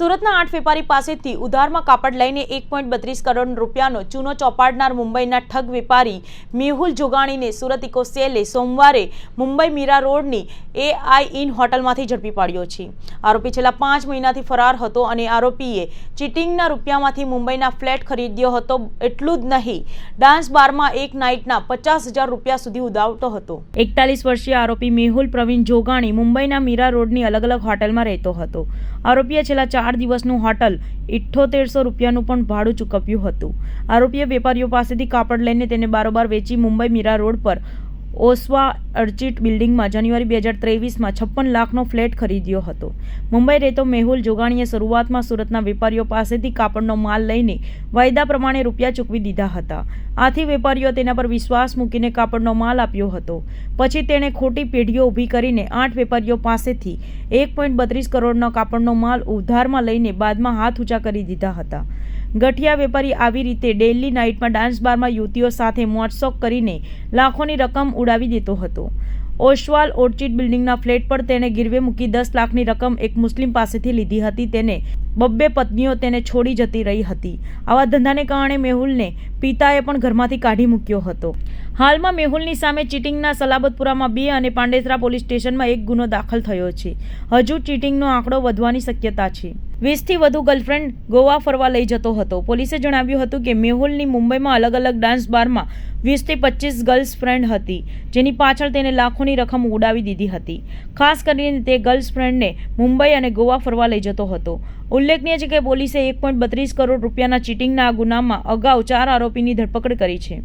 સુરતના આઠ વેપારી પાસેથી ઉધારમાં કાપડ લઈને એક બત્રીસ કરોડ રૂપિયાનો ચૂનો ચોપાડનાર મુંબઈના ઠગ વેપારી મેહુલ જોગાણીને સુરત ઇકો સેલે સોમવારે મુંબઈ મીરા રોડની એઆઈ ઇન હોટલમાંથી ઝડપી પાડ્યો છે. આરોપી છેલ્લા પાંચ મહિનાથી ફરાર હતો અને આરોપીએ ચીટિંગના રૂપિયામાંથી મુંબઈના ફ્લેટ ખરીદ્યો હતો એટલું જ નહીં, ડાન્સ બારમાં એક નાઇટના પચાસ હજાર રૂપિયા સુધી ઉદાવતો હતો. એકતાલીસ વર્ષીય આરોપી મેહુલ પ્રવીણ જોગાણી મુંબઈના મીરા રોડની અલગ અલગ હોટલમાં રહેતો હતો. આરોપીએ છેલ્લા ચાર દિવસનું હોટલ ઇઠ્ઠોતેરસો રૂપિયાનું પણ ભાડું ચૂકવ્યું હતું. આરોપીએ વેપારીઓ પાસેથી કાપડ લઈને તેને બારોબાર વેચી મુંબઈ મીરા રોડ પર ઓસ્વા અર્ચિટ બિલ્ડિંગમાં જાન્યુઆરી બે હજાર ત્રેવીસમાં છપ્પન લાખનો ફ્લેટ ખરીદ્યો હતો. મુંબઈ રહેતો મેહુલ જોગાણીએ શરૂઆતમાં સુરતના વેપારીઓ પાસેથી કાપડનો માલ લઈને વાયદા પ્રમાણે રૂપિયા ચૂકવી દીધા હતા. આથી વેપારીઓ તેના પર વિશ્વાસ મૂકીને કાપડનો માલ આપ્યો હતો. પછી તેણે ખોટી પેઢીઓ ઊભી કરીને આઠ વેપારીઓ પાસેથી એક પોઈન્ટ બત્રીસ કરોડનો કાપડનો માલ ઉધારમાં લઈને બાદમાં હાથ ઊંચા કરી દીધા હતા. ગઠિયા વેપારી આવી રીતે ડેઇલી નાઇટમાં ડાન્સ બારમાં યુવતીઓ સાથે મોટસોક કરીને લાખોની રકમ ઉડાવી દેતો હતો. ઓશવાલ ઓર્ચિડ બિલ્ડિંગના ફ્લેટ પર તેણે ગીરવે મૂકી દસ લાખની રકમ એક મુસ્લિમ પાસેથી લીધી હતી. તેને બબ્બે પત્નીઓ તેને છોડી જતી રહી હતી. આવા ધંધાને કારણે મેહુલને પિતાએ પણ ઘરમાંથી કાઢી મૂક્યો હતો. હાલમાં મેહુલની સામે ચીટિંગના સલાબતપુરામાં બે અને પાંડેસરા પોલીસ સ્ટેશનમાં એક ગુનો દાખલ થયો છે. હજુ ચીટિંગનો આંકડો વધવાની શક્યતા છે. વીસથી વધુ ગર્લફ્રેન્ડ ગોવા ફરવા લઈ જતો હતો. પોલીસે જણાવ્યું હતું કે મેહુલની મુંબઈમાં અલગ અલગ ડાન્સ બારમાં વીસથી પચીસ ગર્લ્સ ફ્રેન્ડ હતી, જેની પાછળ તેને લાખોની રકમ ઉડાવી દીધી હતી. ખાસ કરીને તે ગર્લ્સ ફ્રેન્ડને મુંબઈ અને ગોવા ફરવા લઈ જતો હતો. ઉલ્લેખનીય છે કે પોલીસે એક પોઈન્ટ બત્રીસ કરોડ રૂપિયાના ચીટિંગના ગુનામાં અગાઉ ચાર આરોપીની ધરપકડ કરી છે.